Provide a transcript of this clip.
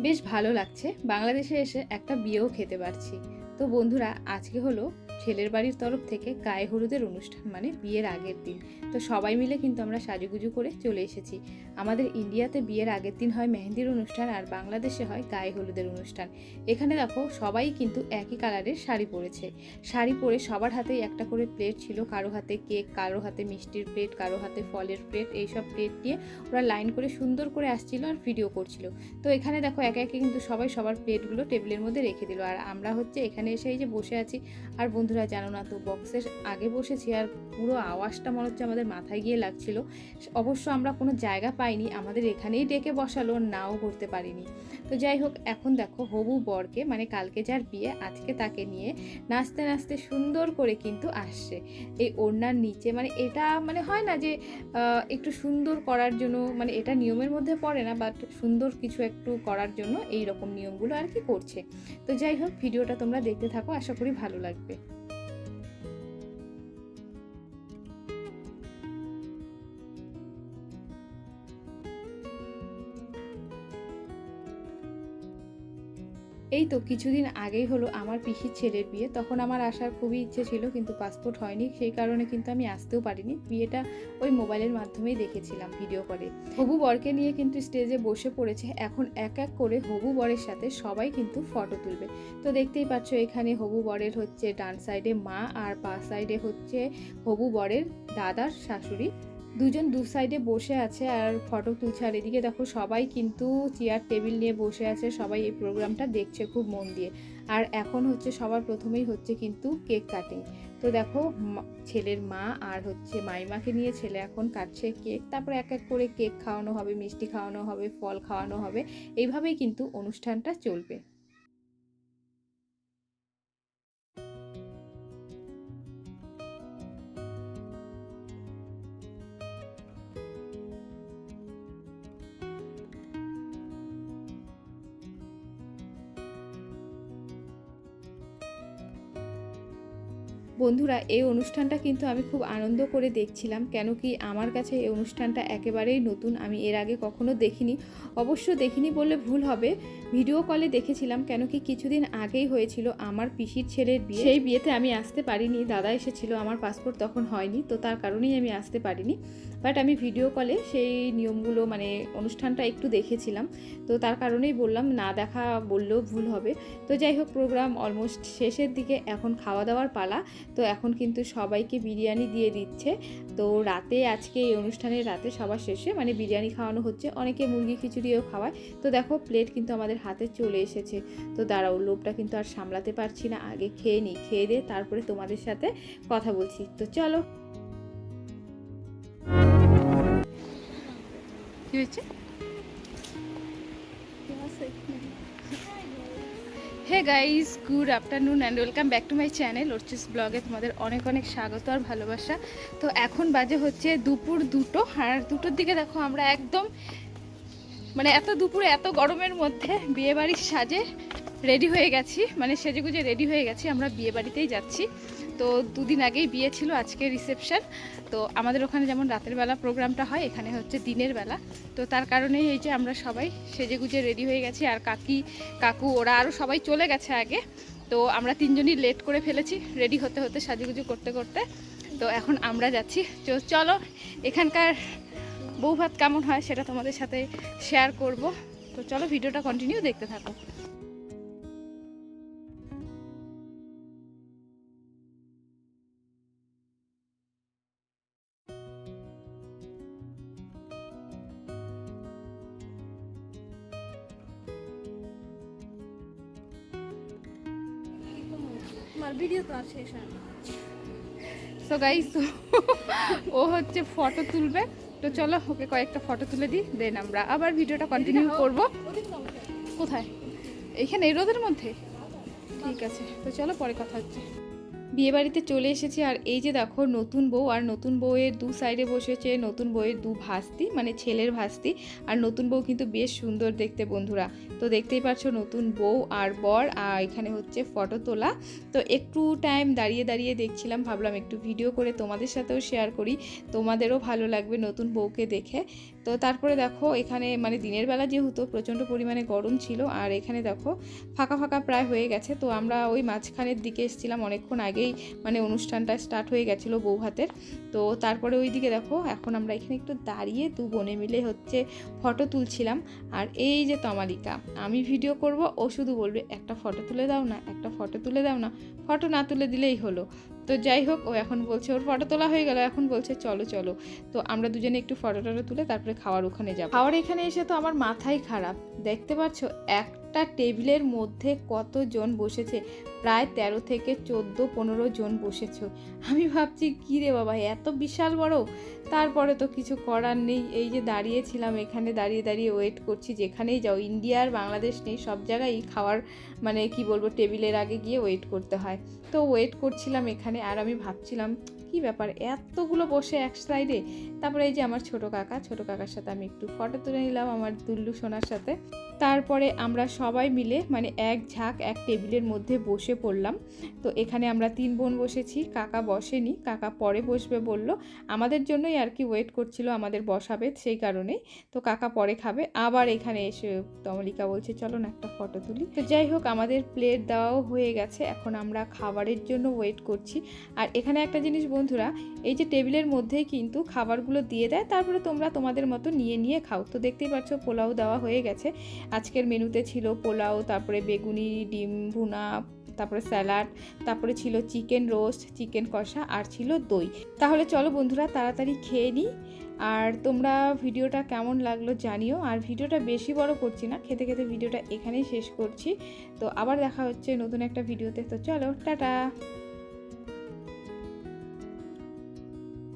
বেশ ভালো লাগছে। বাংলাদেশে এসে একটা বিয়েও খেতে পারছি। তো বন্ধুরা আজকে হলো ছেলের বাড়ির তরফ থেকে গায়ে হলুদের অনুষ্ঠান মানে বিয়ের আগের দিন। তো সবাই মিলে কিন্তু আমরা সাজুগুজু করে চলে এসেছি। আমাদের ইন্ডিয়াতে বিয়ের আগের দিন হয় মেহেন্দির অনুষ্ঠান আর বাংলাদেশে হয় গায়ে হলুদের অনুষ্ঠান। এখানে দেখো, সবাই কিন্তু একই কালারের শাড়ি পরেছে। শাড়ি পরে সবার হাতেই একটা করে প্লেট ছিল, কারও হাতে কেক কারও হাতে মিষ্টির প্লেট কারও হাতে ফলের প্লেট এইসব প্লেট নিয়ে ওরা লাইন করে সুন্দর করে আসছিল আর ভিডিও করছিল। তো এখানে দেখো, একে একে কিন্তু সবাই সবার প্লেটগুলো টেবিলের মধ্যে রেখে দিল। আর আমরা হচ্ছে এখানে এসে এই যে বসে আছি। আর বন্ধুরা, জানো না তো বক্সের আগে বসেছি আর পুরো আওয়াজটা মনে হচ্ছে আমাদের মাথায় গিয়ে লাগছিল। অবশ্য আমরা কোনো জায়গা পাইনি, আমাদের এখানেই ডেকে বসালো নাও করতে পারিনি। তো যাই হোক, এখন দেখো হবু বরকে মানে কালকে যার বিয়ে, আজকে তাকে নিয়ে নাচতে নাচতে সুন্দর করে কিন্তু আসছে। এই ওড়নার নিচে মানে এটা মানে হয় না যে একটু সুন্দর করার জন্য মানে এটা নিয়মের মধ্যে পড়ে না বাট সুন্দর কিছু একটু করার জন্য এই রকম নিয়মগুলো আর কি করছে। তো যাই হোক, ভিডিওটা তোমরা দেখতে থাকো, আশা করি ভালো লাগবে। এই তো কিছুদিন আগেই হলো আমার পিসির ছেলের বিয়ে। তখন আমার আসার খুবই ইচ্ছে ছিল, কিন্তু পাসপোর্ট হয়নি। সেই কারণে কিন্তু আমি আসতেও পারিনি। বিয়েটা ওই মোবাইলের মাধ্যমেই দেখেছিলাম ভিডিও করে হবু বরকে নিয়ে কিন্তু স্টেজে বসে পড়েছে। এখন এক এক করে হবু বরের সাথে সবাই কিন্তু ফটো তুলবে। তো দেখতেই পাচ্ছ, এখানে হবু বরের হচ্ছে ডান সাইডে মা আর পা সাইডে হচ্ছে হবু বরের দাদার শাশুড়ি। দুজন দু সাইডে বসে আছে আর ফটো তুলছে। আর এদিকে দেখো সবাই কিন্তু চেয়ার টেবিল নিয়ে বসে আছে। সবাই এই প্রোগ্রামটা দেখছে খুব মন দিয়ে। আর এখন হচ্ছে সবার প্রথমেই হচ্ছে কিন্তু কেক কাটিং তো দেখো ছেলের মা আর হচ্ছে মাইমাকে নিয়ে ছেলে এখন কাটছে কেক তারপরে এক এক করে কেক খাওয়ানো হবে, মিষ্টি খাওয়ানো হবে, ফল খাওয়ানো হবে। এইভাবেই কিন্তু অনুষ্ঠানটা চলবে। বন্ধুরা, এই অনুষ্ঠানটা কিন্তু আমি খুব আনন্দ করে দেখছিলাম, কেন কি আমার কাছে এই অনুষ্ঠানটা একেবারেই নতুন। আমি এর আগে কখনো দেখিনি, অবশ্য দেখিনি বললে ভুল হবে। ভিডিও কলে দেখেছিলাম, কেন কি কিছুদিন আগেই হয়েছিল আমার পিসির ছেলের বিয়ে। সেই বিয়েতে আমি আসতে পারিনি, দাদা এসেছিল, আমার পাসপোর্ট তখন হয়নি, তো তার কারণেই আমি আসতে পারিনি। বাট আমি ভিডিও কলে সেই নিয়মগুলো মানে অনুষ্ঠানটা একটু দেখেছিলাম, তো তার কারণেই বললাম, না দেখা বললেও ভুল হবে। তো যাই হোক, প্রোগ্রাম অলমোস্ট শেষের দিকে, এখন খাওয়া দাওয়ার পালা। তো এখন কিন্তু সবাইকে বিরিয়ানি দিয়ে দিচ্ছে। তো রাতে, আজকে এই অনুষ্ঠানের রাতে সবার শেষে মানে বিরিয়ানি খাওয়ানো হচ্ছে। অনেকে মুরগি খিচুড়িও খাওয়ায়। তো দেখো প্লেট কিন্তু আমাদের হাতে চলে এসেছে। তো দাঁড়াও, লোভটা কিন্তু আর সামলাতে পারছি না। আগে খেয়ে নিই, খেয়ে দিয়ে তারপরে তোমাদের সাথে কথা বলছি। তো চলো। কি হয়েছে? Hey guys good afternoon and welcome back to my channel ওরচিস ব্লগে তোমাদের অনেক অনেক স্বাগত আর ভালোবাসা। তো এখন বাজে হচ্ছে দুপুর দুটো, আর দুটোর দিকে দেখো আমরা একদম মানে এত দুপুরে এত গরমের মধ্যে বিয়েবাড়ির সাজে রেডি হয়ে গেছি মানে সেজেগুজে রেডি হয়ে গেছি, আমরা বিয়েবাড়িতেই যাচ্ছি। তো দুদিন আগেই বিয়ে ছিল আজকে রিসেপশন। তো আমাদের ওখানে যেমন রাতের বেলা প্রোগ্রামটা হয়, এখানে হচ্ছে দিনের বেলা। তো তার কারণেই এই যে আমরা সবাই সেজেগুজে রেডি হয়ে গেছি, আর কাকি, কাকু, ওরা আরও সবাই চলে গেছে আগে। তো আমরা তিনজনই লেট করে ফেলেছি রেডি হতে হতে সাজুগুজু করতে করতে। তো এখন আমরা যাচ্ছি। তো চলো, এখানকার বউ ভাত কেমন হয় সেটা তোমাদের সাথে শেয়ার করব। তো চলো, ভিডিওটা কন্টিনিউ দেখতে থাকো। তোমার ভিডিও তো আর শেষ হয় না। সো গাইস ও হচ্ছে ফটো তুলবে। তো চলো ওকে কয়েকটা ফটো তুলে দিই দেন আমরা আবার ভিডিওটা কন্টিনিউ করব। কোথায়? এইখানে এই রোদের মধ্যে? ঠিক আছে তো চলো পরে কথা হচ্ছে। বিয়ে বাড়িতে চলে এসেছি আর এই যে দেখো নতুন বউ আর নতুন বউয়ের দু সাইডে বসেছে, নতুন বউয়ের দু ভাস্তি মানে ছেলের ভাস্তি আর নতুন বউ কিন্তু বেশ সুন্দর দেখতে বন্ধুরা। তো দেখতেই পাচ্ছ নতুন বউ আর বর আর এখানে হচ্ছে ফটো তোলা। তো একটু টাইম দাঁড়িয়ে দাঁড়িয়ে দেখছিলাম, ভাবলাম একটু ভিডিও করে তোমাদের সাথেও শেয়ার করি। তোমাদেরও ভালো লাগবে নতুন বউকে দেখে। তো তারপরে দেখো এখানে মানে দিনের বেলা যেহেতু প্রচণ্ড পরিমাণে গরম ছিল আর এখানে দেখো ফাঁকা ফাঁকা প্রায় হয়ে গেছে। তো আমরা ওই মাঝখানের দিকে এসেছিলাম অনেকক্ষণ আগেই মানে অনুষ্ঠানটা স্টার্ট হয়ে গেছিল বউ হাতের তো তারপরে ওই দিকে দেখো, এখন আমরা এখানে একটু দাঁড়িয়ে দু বোনে মিলে হচ্ছে ফটো তুলছিলাম। আর এই যে তমালিকা, আমি ভিডিও করব, ও শুধু বলবে, একটা ফটো তুলে দাও না, একটা ফটো তুলে দাও না ফটো না তুলে দিলেই হলো। তো যাই হোক, ও এখন বলছে, ওর ফটো তোলা হয়ে গেল, এখন বলছে, চলো চলো। তো আমরা দুজনে একটু ফটো টটো তুলে তারপরে খাওয়ার ওখানে যাব। খাওয়ার এখানে এসে তো আমার মাথাই খারাপ। দেখতে পাচ্ছ একটা টেবিলের মধ্যে কতজন বসেছে? প্রায় তেরো থেকে চোদ্দ, পনেরো জন বসেছ। আমি ভাবছি, কী রে বাবা, এত বিশাল বড়? তারপরে তো কিছু করার নেই। এই যে দাঁড়িয়েছিলাম, এখানে দাঁড়িয়ে দাঁড়িয়ে ওয়েট করছি। যেখানেই যাও ইন্ডিয়া আর বাংলাদেশ নেই, সব জায়গায় খাওয়ার মানে কি বলব, টেবিলের আগে গিয়ে ওয়েট করতে হয়। তো ওয়েট করছিলাম এখানে, আর আমি ভাবছিলাম, কি ব্যাপার, এতগুলো বসে এক সাইডে তারপরে এই যে আমার ছোট কাকা, ছোট কাকার সাথে আমি একটু ফটো তুলে নিলাম, আমার দুল্লু সোনার সাথে। তারপরে আমরা সবাই মিলে মানে এক ঝাঁক, এক টেবিলের মধ্যে বসে পড়লাম। তো এখানে আমরা তিন বোন বসেছি, কাকা বসেনি, কাকা পরে বসবে বলল, আমাদের জন্যই আর কি ওয়েট করছিল, আমাদের বসাবে সেই কারণেই। তো কাকা পরে খাবে, আবার এখানে এসে তমলিকা বলছে, চলো না একটা ফটো তুলি। তো যাই হোক, আমাদের প্লেট দেওয়াও হয়ে গেছে, এখন আমরা খাবারের জন্য ওয়েট করছি। আর এখানে একটা জিনিস বন্ধুরা, এই যে টেবিলের মধ্যেই কিন্তু খাবারগুলো দিয়ে দেয়, তারপরে তোমরা তোমাদের মতো নিয়ে নিয়ে খাও। তো দেখতেই পাচ্ছ, পোলাও দেওয়া হয়ে গেছে। আজকের মেনুতে ছিল পোলাও, তারপরে বেগুনি, ডিম ভুনা, তারপরে স্যালাড, তারপরে ছিল চিকেন রোস্ট, চিকেন কষা আর ছিল দই। তাহলে চলো বন্ধুরা, তাড়াতাড়ি খেয়ে নিই। আর তোমরা ভিডিওটা কেমন লাগল জানিও। আর ভিডিওটা বেশি বড় করছি না, খেতে খেতে ভিডিওটা এখানেই শেষ করছি। তো আবার দেখা হচ্ছে নতুন একটা ভিডিওতে। তো চলো, টাটা!